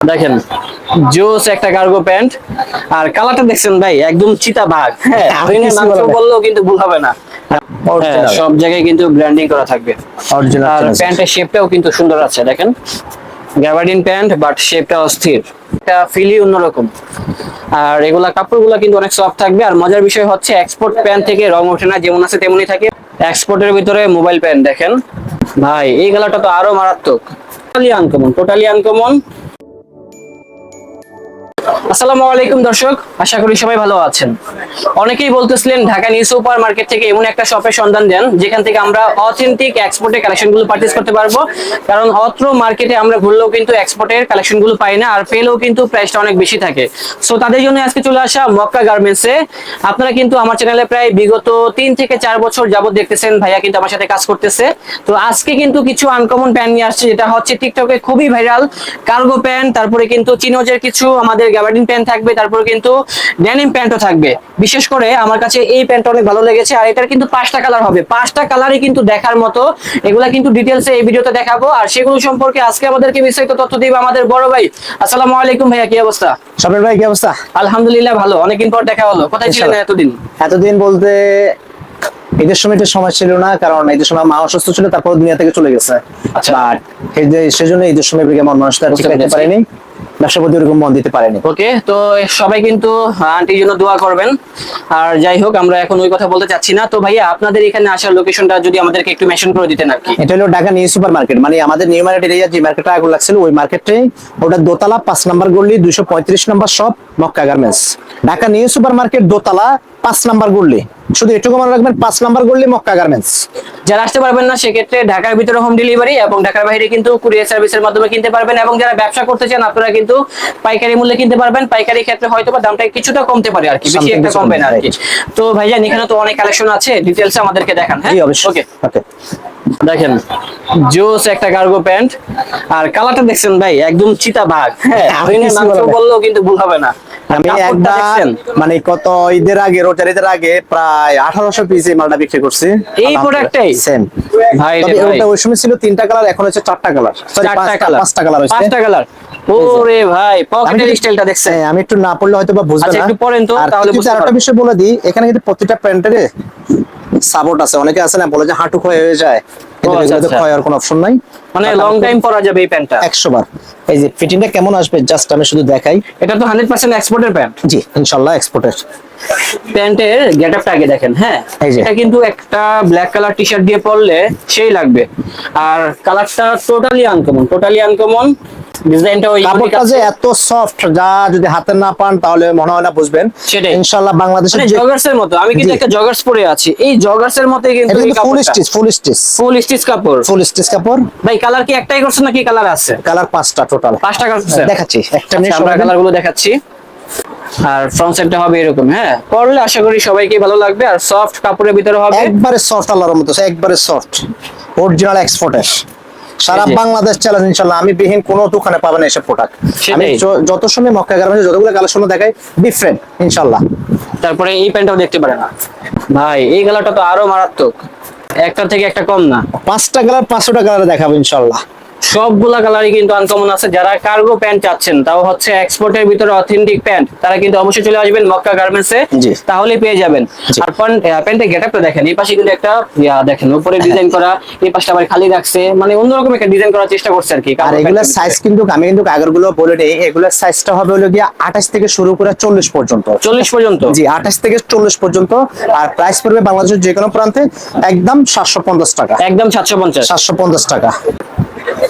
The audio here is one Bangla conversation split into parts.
দেখেন জোস একটা কার্গো প্যান্ট আর কালারটা দেখছেন ভাই একদম চিতা ভাগ হ্যাঁ। বললেও কিন্তু ভুল হবে না। হ্যাঁ, সব জায়গায় কিন্তু ব্র্যান্ডিং করা থাকবে। আর প্যান্টের শেপটাও কিন্তু সুন্দর আছে দেখেন। গ্যাবার্ডিন প্যান্ট বাট শেপটা অস্থির। এটা ফিলি অন্যরকম। আর এগুলা কাপড়গুলো কিন্তু অনেক সফট থাকবে। আর মজার বিষয় হচ্ছে এক্সপোর্ট প্যান্ট থেকে রং ওঠে না যেমন আছে তেমনই থাকে। এক্সপোর্টের ভিতরে মোবাইল প্যান্ট দেখেন। ভাই এই কালারটা তো আরও মারাত্মক। টোটালি আনকমন টোটালি আনকমন আসসালামু আলাইকুম দর্শক, আশা করি সবাই ভালো আছেন। অনেকেই বলতেছিলেন, ঢাকা নিউ সুপার মার্কেট থেকে এমন একটা শপের সন্ধান দেন, যেখান থেকে আমরা অথেন্টিক এক্সপোর্টের কালেকশনগুলো পারচেজ করতে পারব। কারণ অত্র মার্কেটে আমরা ঘুরলেও কিন্তু এক্সপোর্টের কালেকশনগুলো পাই না, আর পেলেও কিন্তু প্রাইসটা অনেক বেশি থাকে। সো তাদের জন্য আজকে চলে আসা মক্কা গার্মেন্টসে আপনারা কিন্তু আমার চ্যানেলে প্রায় বিগত তিন থেকে চার বছর যাবত দেখতেছেন, ভাইয়া কিন্তু আমার সাথে কাজ করতেছে। তো, আজকে কিন্তু কিছু আনকমন প্যান্ট নিয়ে আসছে, যেটা হচ্ছে টিকটকে খুবই ভাইরাল কার্গো প্যান্ট তারপরে কিন্তু চিনোজের কিছু আমাদের গ্যাবার্ডিন প্যান্ট থাকবে তারপরে কিন্তু ড্যানিম প্যান্টও থাকবে। বিশেষ করে আমার কাছে এই প্যান্টটা অনেক ভালো লেগেছে আর এটার কিন্তু পাঁচটা কালার হবে। পাঁচটা কালারই কিন্তু দেখার মতো এগুলা কিন্তু ডিটেলসে এই ভিডিওতে দেখাবো। আর সেগুলো সম্পর্কে আজকে আমাদেরকে বিস্তারিত তথ্য দিবে আমাদের বড় ভাই। আসসালামু আলাইকুম ভাইয়া কি অবস্থা? স্বপ্নের ভাই কি অবস্থা? আলহামদুলিল্লাহ ভালো অনেকদিন পর দেখা হলো। কোথায় ছিলেন এতদিন? এতদিন বলতে ঈদের সময় একটু সময় ছিল না কারণ ঈদের সময় মা অসুস্থ ছিল তারপর দুনিয়া থেকে চলে গেছে। আচ্ছা। সেজন্য ঈদের সময় থেকে মন মানুষটা ঠিক রাখতে। পারেনি। ব্যবসা প্রতি ওরকম মন দিতে পারেনি। ওকে তো সবাই কিন্তু আন্টির জন্য দোয়া করবেন। আর যাই হোক আমরা এখন ওই কথা বলতে চাচ্ছি না। তো ভাইয়া আপনাদের এখানে আসার লোকেশনটা যদি আমাদেরকে একটু মেনশন করে দিতেন আর কি। এটা হলো ঢাকা নিউ সুপার মার্কেট মানে আমাদের নিউ মার্কেট এরিয়া যে মার্কেটটা আগুন লাগছিল ওই মার্কেটে ওটা দোতলা পাঁচ নম্বর গলি দুইশো পঁয়ত্রিশ number shop Makka garments Dhaka new super market দোতলা পাঁচ নাম্বার গল্লি। শুধু এটুকু মনে রাখবেন পাঁচ নাম্বার গল্লি মক্কা গার্মেন্টস যারা আসতে পারবেন না সেক্ষেত্রে ঢাকার ভিতরে হোম ডেলিভারি এবং ঢাকার বাইরে কিন্তু কুরিয়ার সার্ভিসের মাধ্যমে কিনতে পারবেন এবং যারা ব্যবসা করতে চান আপনারা কিন্তু পাইকারি মূল্যে কিনতে পারবেন। পাইকারি ক্ষেত্রে হয়তো বা দামটা কিছুটা কমতে পারে আর কি বেশি একটা কমবে না আর কি। তো ভাইজান এখানে তো অনেক কালেকশন আছে ডিটেলস আমাদেরকে দেখান হ্যাঁ? ওকে ওকে দেখেন জোস একটা কার্গো প্যান্ট আর কালারটা দেখছেন ভাই একদম চিতা ভাগ হ্যাঁ বললেও কিন্তু ভুল হবে না। আমি একবার মানে কত ঈদের আগে ঈদের আগে প্রায় আঠারোশো পিস এই মালটা বিক্রি করছি। এই প্রোডাক্টটাই সেম ভাই ওটা ওই সময় ছিল তিনটা কালার এখন হচ্ছে চারটা কালার চারটা কালার পাঁচটা কালার পাঁচটা কালার ওরে ভাই পকেটের স্টাইলটা দেখছেন। হ্যাঁ, আমি একটু না পড়লে হয়তো বা বুঝবে আচ্ছা, না। একটু পড়েন তো, তাহলে বুঝতে আরেকটা বিষয় বলে দিই এখানে কিন্তু প্রতিটা প্যান্টের সাপোর্ট আছে। অনেকে আছে না বলে যে হাঁটু ক্ষয় হয়ে যায়। কিন্তু আচ্ছা, আচ্ছা। ক্ষয় হওয়ার কোনো অপশন নাই। মানে লং টাইম পরা যাবে এই প্যান্টটা। একশো বার। এই যে ফিটিংটা কেমন আসবে? জাস্ট আমি শুধু দেখাই। এটা তো হান্ড্রেড পার্সেন্ট এক্সপোর্টের প্যান্ট জি ইনশাল্লাহ এক্সপোর্টের প্যান্টের গেট আপটা আগে দেখেন হ্যাঁ? এটা কিন্তু একটা ব্ল্যাক কালার টি শার্ট দিয়ে পরলে সেই লাগবে। আর কালারটা টোটালি আনকমন টোটালি আনকমন ডিজাইনটা ওই কাপড়টা যে এত সফট যা যদি হাতে না পান তাহলে মনে হয় না বুঝবেন। সেটাই। মানে যে- জগার্স এর মতো। আমি কিন্তু একটা জগার্স পরে আছি। এই জগার্স এর মতোই কিন্তু এই full stitch full stitch full stitch কাপড়। ফুল স্টিচ কাপড়। ভাই কালার কি একটাই করছে নাকি কালার আছে? কালার পাঁচটা টোটাল পাঁচটা কালার আছে। দেখাচ্ছি একটা আচ্ছা, আমরা কালারগুলো দেখাচ্ছি। আর ফ্রন্ট সাইডটা হবে এরকম হ্যাঁ? পরলে আশা করি সবাইকে ভালো লাগবে। আর সফট কাপড়ের ভিতরে হবে একবারে সফট আল্লাহর মতো একবারে সফট অরিজিনাল এক্সপোর্টের সারা বাংলাদেশ চ্যালেঞ্জ ইনশাল্লাহ আমি বিহীন কোনো দোকানে পাবেন এসব প্রোডাক্ট আমি যত সময় মক্কা গার্মেন্টস যতগুলো কালেকশন দেখাই ডিফারেন্ট ইনশাল্লাহ তারপরে এই প্যান্টটাও দেখতে পারে না ভাই এই কালারটা তো আরও মারাত্মক। একটা থেকে একটা কম না। পাঁচটা কালার পাঁচশোটা টাকা দেখাবো ইনশাল্লাহ সবগুলা কালারই কিন্তু আনকমন আছে। যারা কার্গো প্যান্ট চাচ্ছেন তাও হচ্ছে এক্সপোর্টের ভিতরে অথেন্টিক প্যান্ট তারা কিন্তু অবশ্যই চলে আসবেন মক্কা গার্মেন্টস এ তাহলে পেয়ে যাবেন। আর প্যান্টের গেটআপটা দেখেন এই পাশে কিন্তু একটা ইয়া দেখেন উপরে ডিজাইন করা এই পাশটা আবার খালি রাখছে মানে অন্যরকম একটা ডিজাইন করার চেষ্টা করছে আর কি আর এগুলোর সাইজ কিন্তু আমি কিন্তু আগেরগুলো বলে নেই এগুলোর সাইজটা হবে হলো গিয়ে আঠাশ থেকে শুরু করে চল্লিশ পর্যন্ত। ভিতরে। চল্লিশ পর্যন্ত? জি আঠাশ থেকে চল্লিশ পর্যন্ত আর প্রাইস পড়বে বাংলাদেশের যে কোনো প্রান্তে একদম সাতশো পঞ্চাশ টাকা। একদম সাতশো পঞ্চাশ। সাতশো পঞ্চাশ টাকা।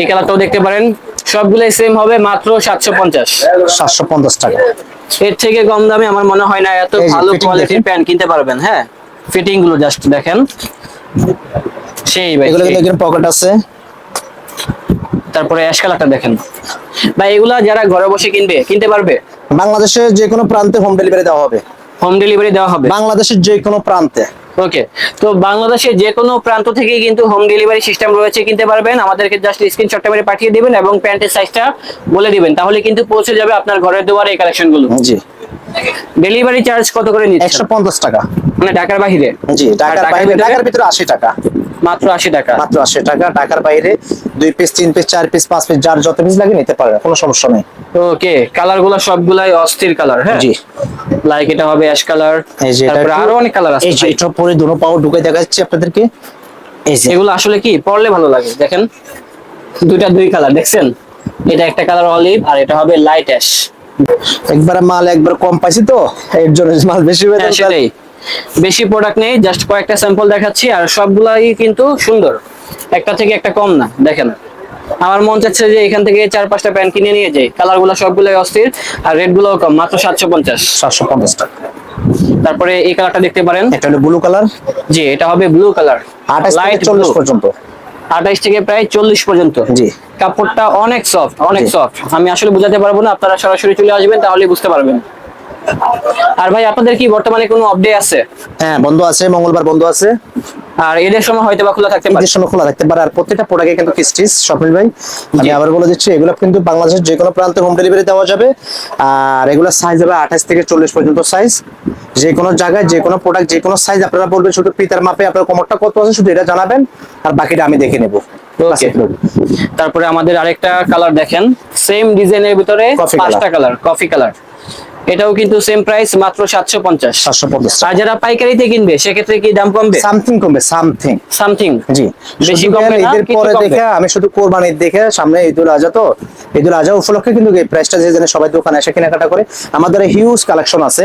এই কালারটাও দেখতে পারেন। সবগুলোই সেম হবে মাত্র সাতশো পঞ্চাশ। সাতশো পঞ্চাশ টাকা। এর থেকে কম দামে আমার মনে হয় না এত ভালো কোয়ালিটির প্যান্ট কিনতে পারবেন হ্যাঁ? ফিটিংগুলো জাস্ট দেখেন। সেই ভাই এগুলো কিন্তু পকেট আছে। তারপরে অ্যাশ কালারটা দেখেন। ভাই এগুলা যারা ঘরে বসে কিনবে কিনতে পারবে? বাংলাদেশের যে কোনো প্রান্তে হোম ডেলিভারি দেওয়া হবে। হোম ডেলিভারি দেওয়া হবে। বাংলাদেশের যে কোনো প্রান্তে। ওকে তো বাংলাদেশে যে কোনো প্রান্ত থেকে কিন্তু হোম ডেলিভারি সিস্টেম রয়েছে কিনতে পারবেন। আমাদেরকে জাস্ট স্ক্রিনশটটা করে পাঠিয়ে দিবেন এবং প্যান্টের সাইজটা বলে দিবেন। তাহলে কিন্তু পৌঁছে যাবে আপনার ঘরের দুয়ারে এই কালেকশনগুলো। জি। ডেলিভারি চার্জ কত করে নিচ্ছে একশো পঞ্চাশ টাকা। মানে ঢাকার বাইরে? জি ঢাকার বাইরে ঢাকার ভিতরে আশি টাকা। মাত্র আশি টাকা। মাত্র আশি টাকা টাকার বাইরে দুই পিস তিন পিস চার পিস পাঁচ পিস যার যত পিস লাগে নিতে পারবে কোনো সমস্যা নেই। ওকে কালারগুলো সবগুলাই অস্থির কালার হ্যাঁ? জি। লাইক এটা হবে অ্যাশ কালার এই যে এটা তারপরে আরও অনেক কালার আছে এই যে এটা পরে দুটো পাও ঢুকে দেখা যাচ্ছে আপনাদেরকে। এই যে। এগুলো আসলে কি পরলে ভালো লাগে দেখেন। দুইটা দুই কালার দেখছেন? এটা একটা কালার অলিভ আর এটা হবে লাইট অ্যাশ একবার মাল একবার কম পাইছি তো এর জন্য মাল বেশি হয়ে হ্যাঁ যায়। বেশি প্রোডাক্ট নেই জাস্ট কয়েকটা স্যাম্পল দেখাচ্ছি আর সবগুলাই কিন্তু সুন্দর। একটা থেকে একটা কম না দেখেন। আমার মন চাচ্ছে যে এখান থেকে চার পাঁচটা প্যান্ট কিনে নিয়ে যাই। কালারগুলো সবগুলোই অস্থির আর রেটগুলো কম মাত্র সাতশো পঞ্চাশ। সাতশো পঞ্চাশ টাকা। তারপরে এই কালারটা দেখতে পারেন। এটা হলো ব্লু কালার জি এটা হবে ব্লু কালার আঠাশ থেকে লাইট চল্লিশ পর্যন্ত। আঠাইশ থেকে প্রায় চল্লিশ পর্যন্ত। জি। কাপড়টা অনেক সফট অনেক সফট আমি আসলে বুঝাতে পারব না আপনারা সরাসরি চলে আসবেন তাহলে বুঝতে পারবেন। আর ভাই আপনাদের কি বর্তমানে কোনো আপডেট আছে? হ্যাঁ বন্ধ আছে মঙ্গলবার বন্ধ আছে। আর এদের সময় হয়তো বা খোলা থাকতে পারে। সময় খোলা থাকতে পারে আর প্রত্যেকটা প্রোডাক্টে কিন্তু কিস্টিস স্বপ্নিল ভাই। আমি আবার বলে দিচ্ছি এগুলো কিন্তু বাংলাদেশের যে কোনো প্রান্তে হোম ডেলিভারি দেওয়া যাবে। আর এগুলো সাইজ হবে আঠাশ থেকে চল্লিশ পর্যন্ত সাইজ যে কোনো জায়গায় যে কোনো প্রোডাক্ট যে কোনো সাইজ আপনারা বলবেন শুধু পিতার মাপে আপনার কোমরটা কত আছে শুধু এটা জানাবেন আর বাকিটা আমি দেখে নেব। তারপরে আমাদের আরেকটা কালার দেখেন। সেম ডিজাইনের ভিতরে পাঁচটা কালার কফি কালার এটাও কিন্তু সেম প্রাইস মাত্র সাতশো পঞ্চাশ। সাতশো পঞ্চাশ আর যারা পাইকারিতে কিনবে সেক্ষেত্রে কি দাম কমবে? সামথিং কমবে সামথিং সামথিং জি। বেশি কমবে না, কিছু পরে দেখে আমি শুধু কোরবানি দেখে সামনে ঈদুল আজহা তো ঈদুল আজহা উপলক্ষে কিন্তু এই প্রাইসটা যে জানে সবাই দোকানে এসে কেনাকাটা করে আমাদের হিউজ কালেকশন আছে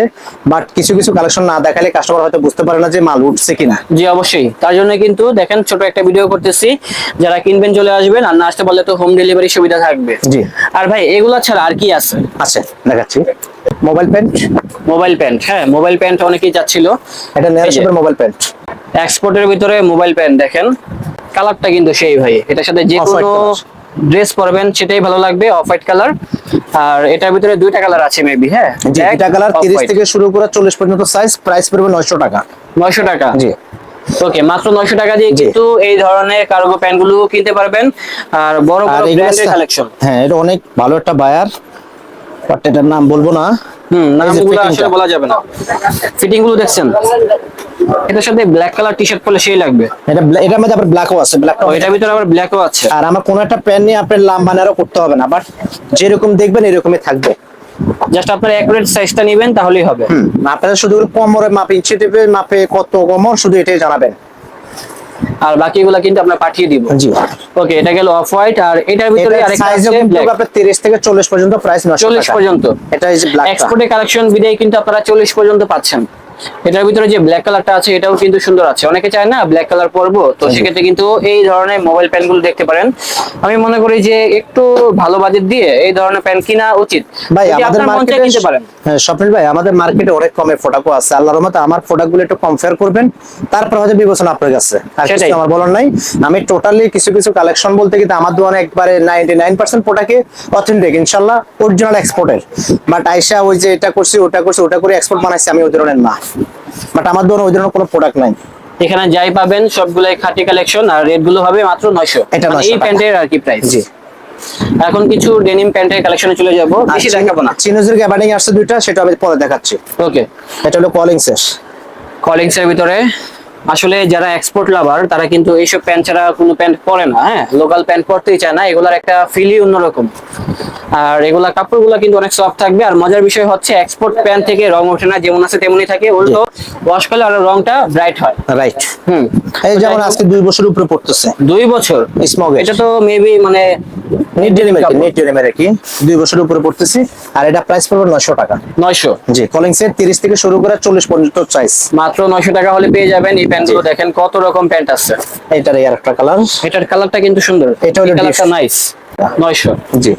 বাট কিছু কিছু কালেকশন না দেখালে কাস্টমার হয়তো বুঝতে পারে না যে মাল উঠছে কিনা। জি অবশ্যই। তার জন্য কিন্তু দেখেন ছোট একটা ভিডিও করতেছি। যারা কিনবেন চলে আসবেন আর না আসতে বললে তো হোম ডেলিভারি সুবিধা থাকবে। জি। আর ভাই এগুলা ছাড়া আর কি আছে? আছে দেখাচ্ছি। মোবাইল প্যান্ট মোবাইল প্যান্ট হ্যাঁ মোবাইল প্যান্ট অনেকেই চাচ্ছিল। এটা নেয়ার মোবাইল প্যান্ট এক্সপোর্টের ভিতরে মোবাইল প্যান্ট দেখেন কালারটা কিন্তু সেই ভাই। এটার সাথে যে কোনো ড্রেস পরবেন সেটাই ভালো লাগবে অফ হোয়াইট কালার আর এটার ভিতরে দুইটা কালার আছে মেবি হ্যাঁ? এটা কালার তিরিশ থেকে শুরু করে চল্লিশ পর্যন্ত সাইজ প্রাইস পড়বে নয়শো টাকা। নয়শো টাকা? জি। ওকে মাত্র নয়শো টাকা দিয়ে। কিন্তু এই ধরনের কার্গো প্যান্টগুলো কিনতে পারবেন। আর বড় বড় ব্র্যান্ডের কালেকশন হ্যাঁ এটা অনেক ভালো একটা বায়ার বাট এটার নাম বলব না। হুম নামগুলো আসলে বলা যাবে না। ফিটিংগুলো দেখছেন? এটার সাথে ব্ল্যাক কালার টি শার্ট পরলে সেই লাগবে। এটা এটার মধ্যে আবার ব্ল্যাকও আছে ব্ল্যাকটা ও এটার ভিতরে আবার ব্ল্যাকও আছে। আর আমার কোনো একটা প্যান নিয়ে আপনার করতে হবে না বাট যেরকম দেখবেন এরকমই থাকবে। জাস্ট আপনার অ্যাকুরেট সাইজটা নেবেন তাহলেই হবে। আপনারা শুধু কোমরের মাপ ইঞ্চি টিপে মাপে কত কোমর শুধু এটাই জানাবেন। আর বাকিগুলো কিন্তু আমরা পাঠিয়ে দিব। জি। ওকে এটা গেল অফ হোয়াইট আর এটার ভিতরে আরেকটা আছে black। আপনার 30 থেকে 40 পর্যন্ত প্রাইস 900 চল্লিশ টাকা। পর্যন্ত। এটা ইজ ব্ল্যাক এক্সপোর্টে কালেকশন বিদায় কিন্তু আপনারা চল্লিশ পর্যন্ত পাচ্ছেন। এটার ভিতরে যে ব্ল্যাক কালারটা আছে এটাও কিন্তু সুন্দর আছে। অনেকে চায় না ব্ল্যাক কালার পরবো তো সেক্ষেত্রে কিন্তু এই ধরনের মোবাইল প্যান্টগুলো দেখতে পারেন। আমি মনে করি যে একটু ভালো বাজেট দিয়ে এই ধরনের প্যান্ট কিনা উচিত। ভাই আমাদের মার্কেটে কিনতে পারেন। হ্যাঁ স্বপ্নিল ভাই আমাদের মার্কেটে অনেক কমে ফোটাকো আছে। আল্লাহর রহমতে আমার প্রোডাক্ট একটু কম্পেয়ার করবেন। তারপর হয়তো বিবেচনা আপনার কাছে। আর কিছু। আমার বলার নাই। আমি টোটালি কিছু কিছু কালেকশন বলতে কিন্তু আমার দোকানে একবারে 99% প্রোডাক্টে অথেন্টিক ইনশাআল্লাহ অরিজিনাল এক্সপোর্টের বাট আইসা ওই যে এটা করছি ওটা করছি ওটা করে এক্সপোর্ট বানাইছি আমি ওই ধরনের না। বাট আমার দোকানে ওই ধরনের কোনো প্রোডাক্ট নাই। এখানে যাই পাবেন সবগুলাই খাঁটি কালেকশন আর রেটগুলো হবে মাত্র নয়শো। এটা এই প্যান্টের আর কি প্রাইস জি। এখন কিছু ডেনিম প্যান্টের কালেকশনে চলে যাব। বেশি দেখাবো না। চিনোজের গ্যাবার্ডিং আসছে দুইটা? সেটা আমি পরে দেখাচ্ছি। ওকে এটা হলো কলিং শেষ। কলিংস এর ভিতরে আসলে যারা এক্সপোর্ট লাভার তারা কিন্তু এইসব প্যান্ট ছাড়া কোনো প্যান্ট পরে না হ্যাঁ? লোকাল প্যান্ট পরতেই চায় না এগুলার একটা ফিলই অন্যরকম। আর এগুলা কাপড়গুলো কিন্তু অনেক সফট থাকবে। আর মজার বিষয় হচ্ছে এক্সপোর্ট প্যান্ট থেকে রং ওঠে না যেমন আছে তেমনই থাকে। উল্টো ওয়াশ করলে আরও রংটা ব্রাইট হয়। Right hmm. এই যেমন আজকে দুই বছর উপরে পড়তেছে। দুই বছর? স্মগের এটা তো মেবি মানে নেট ডেনিমের কাপড়। নেট ডেনিমের কি? দুই বছর উপরে পড়তেছি। আর এটা প্রাইস পড়বে নয়শো টাকা। নয়শো? জি কলিং সেট তিরিশ থেকে শুরু করে চল্লিশ পর্যন্ত চাইস মাত্র নয়শো টাকা হলে পেয়ে যাবেন। এই প্যান্টগুলো দেখেন কত রকম প্যান্ট আছে। এটার এই আরেকটা কালার এটার কালারটা কিন্তু সুন্দর। এটা হলো কালারটা deep। নাইস নয়শো। জি।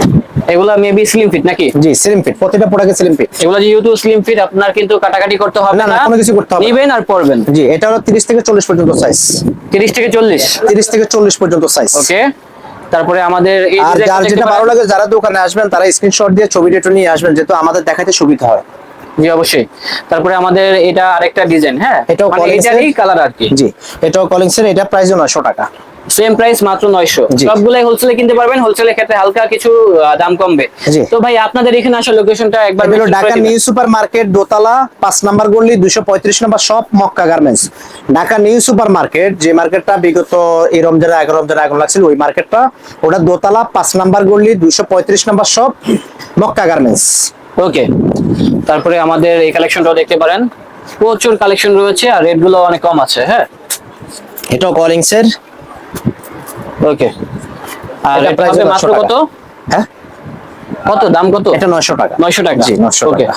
এগুলা মেবি স্লিম ফিট নাকি? জি স্লিম ফিট প্রতিটা প্রোডাক্টে স্লিম ফিট এগুলো যেহেতু স্লিম ফিট আপনার কিন্তু কাটাকাটি করতে হবে না, না না, কোনো কিছু করতে হবে না। আর পরবেন। জি এটা হলো তিরিশ থেকে চল্লিশ পর্যন্ত সাইজ তিরিশ থেকে চল্লিশ? তিরিশ থেকে চল্লিশ পর্যন্ত সাইজ ওকে। তারপরে আমাদের এই আর যার যেটা ভালো লাগে যারা দোকানে আসবেন তারা স্ক্রিনশট দিয়ে ছবিটা একটু নিয়ে আসবেন যেহেতু আমাদের দেখাতে সুবিধা হয়। জি অবশ্যই। তারপরে আমাদের এটা আরেকটা ডিজাইন হ্যাঁ? এটাও Collins এর- কালার আর কি। জি এটাও কলিং সেট এটা প্রাইস নয়শো টাকা। সেম প্রাইস মাত্র নয়শো। জি। সবগুলাই হোলসেলে কিনতে পারবেন হোলসেলের ক্ষেত্রে হালকা কিছু দাম কমবে। তো ভাই আপনাদের এখানে আসা লোকেশনটা একবার হলো ঢাকা নিউ সুপার মার্কেট দোতলা পাঁচ নাম্বার গলি দুইশো পঁয়ত্রিশ নম্বর shop Makka garments Dhaka new super market যে মার্কেটটা বিগত এই রমজানের আগে রমজানের আগুন লাগছিল ওই মার্কেটটা ওটা দোতলা পাঁচ নাম্বার গলি দুইশো পঁয়ত্রিশ নম্বর শপ মক্কা গার্মেন্টস ওকে তারপরে আমাদের এই কালেকশনটাও দেখতে পারেন। প্রচুর কালেকশন রয়েছে আর রেটগুলো অনেক কম আছে হ্যাঁ? এটাও কলিংস এর ওকে। আর এটা প্রাইস মাত্র কত? হ্যাঁ? কত? দাম কত? এটা নয়শো টাকা। নয়শো টাকা। জি নয়শো ওকে। টাকা।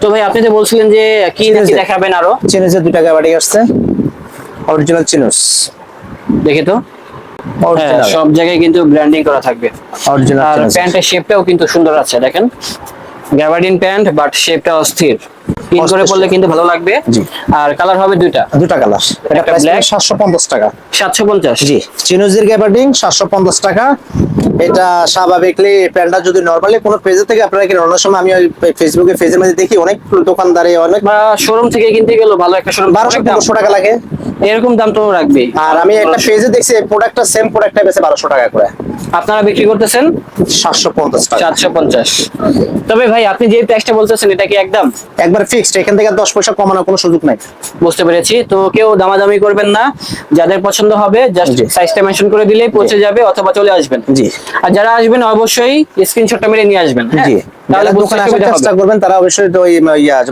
তো ভাই আপনি যে বলছিলেন যে কি নাকি দেখাবেন আরও? চিনুসের দুই টাকা বাড়ি আসছে। অরিজিনাল চিনুস দেখি তো। হ্যাঁ, সব জায়গায় কিন্তু ব্র্যান্ডিং করা থাকবে। অরিজিনাল আর প্যান্টের শেপটাও কিন্তু সুন্দর আছে দেখেন। গ্যাবার্ডিন প্যান্ট বাট শেপটা অস্থির। পিন করে shape। কিন্তু ভালো লাগবে। জি। আর কালার হবে দুইটা। দুটা কালার এটা একটা প্রাইস black। সাতশো পঞ্চাশ টাকা। সাতশো পঞ্চাশ। জি। চিনুজের গ্যাবার্ডিং সাতশো পঞ্চাশ টাকা। এটা স্বাভাবিকলি প্যান্টটা যদি নর্মালি কোনো পেজে থেকে আপনারা সময় আমি ফেসবুকে পেজের মধ্যে দেখি অনেক দোকানদারে অনেক শোরুম থেকে কিনতে গেল ভালো একটা শোরুম বারোশো পনেরোশো টাকা লাগে। এরকম দাম তো রাখবেই। আর আমি একটা পেজে দেখছি প্রোডাক্টটা সেম প্রোডাক্টটা বেছে বারোশো টাকা করে। আপনারা বিক্রি করতেছেন? সাতশো পঞ্চাশ টাকা। চারশো পঞ্চাশ। তবে ভাই আপনি যে প্রাইসটা বলতেছেন এটা কি একদম? একবার ফিক্সড এখান থেকে দশ পয়সা কমানোর কোনো সুযোগ নাই। বুঝতে পেরেছি। তো কেউ দামাদামি করবেন না। যাদের পছন্দ হবে জাস্ট। সাইজটা মেনশন করে দিলেই পৌঁছে যাবে অথবা চলে আসবেন। জি। আর যারা আসবেন অবশ্যই স্ক্রিনশটটা মেরে নিয়ে আসবেন হ্যাঁ? জি। তাহলে দোকানে আসার চেষ্টা করবেন তারা অবশ্যই ওই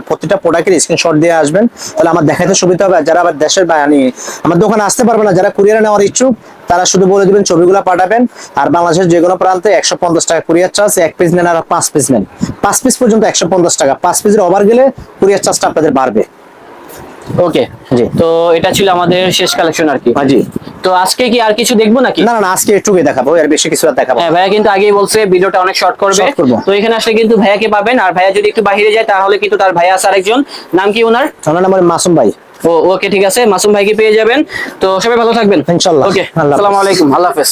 প্রতিটা প্রোডাক্টের স্ক্রিনশট দিয়ে আসবেন। তাহলে আমার দেখাতে সুবিধা হবে। যারা আবার দেশের বাইরে আমার দোকানে আসতে পারবে না যারা কুরিয়ারে নেওয়ার ইচ্ছুক তারা শুধু বলে দিবেন ছবিগুলো পাঠাবেন। আর বাংলাদেশের যে কোনো প্রান্তে একশো পঞ্চাশ টাকা কুরিয়ার চার্জ এক পিস নেন আর পাঁচ পিস নেন। পাঁচ পিস পর্যন্ত একশো পঞ্চাশ টাকা। পাঁচ পিসের ওভার গেলে কুরিয়ার চার্জটা আপনাদের বাড়বে। ওকে জি। তো এটা ছিল আমাদের শেষ কালেকশন আর কি। হ্যাঁ, জি। তো আজকে কি আর কিছু দেখব নাকি? না না আজকে একটুকুই দেখাবো আর বেশি কিছু আর দেখাবো হ্যাঁ ভাইয়া কিন্তু আগেই বলছে ভিডিওটা অনেক শর্ট করবে। তো এখানে আসলে কিন্তু ভাইয়াকে পাবেন আর ভাইয়া যদি একটু বাইরে যায় তাহলে কিন্তু তার ভাইয়া আছে আরেকজন। নাম কি ওনার? ওনার নাম মাসুম ভাই। ও ওকে ঠিক আছে। মাসুম ভাইকে পেয়ে যাবেন। তো সবাই ভালো থাকবেন। ইনশাল্লাহ। ওকে। আসসালামু আলাইকুম। আল্লাহ হাফেজ।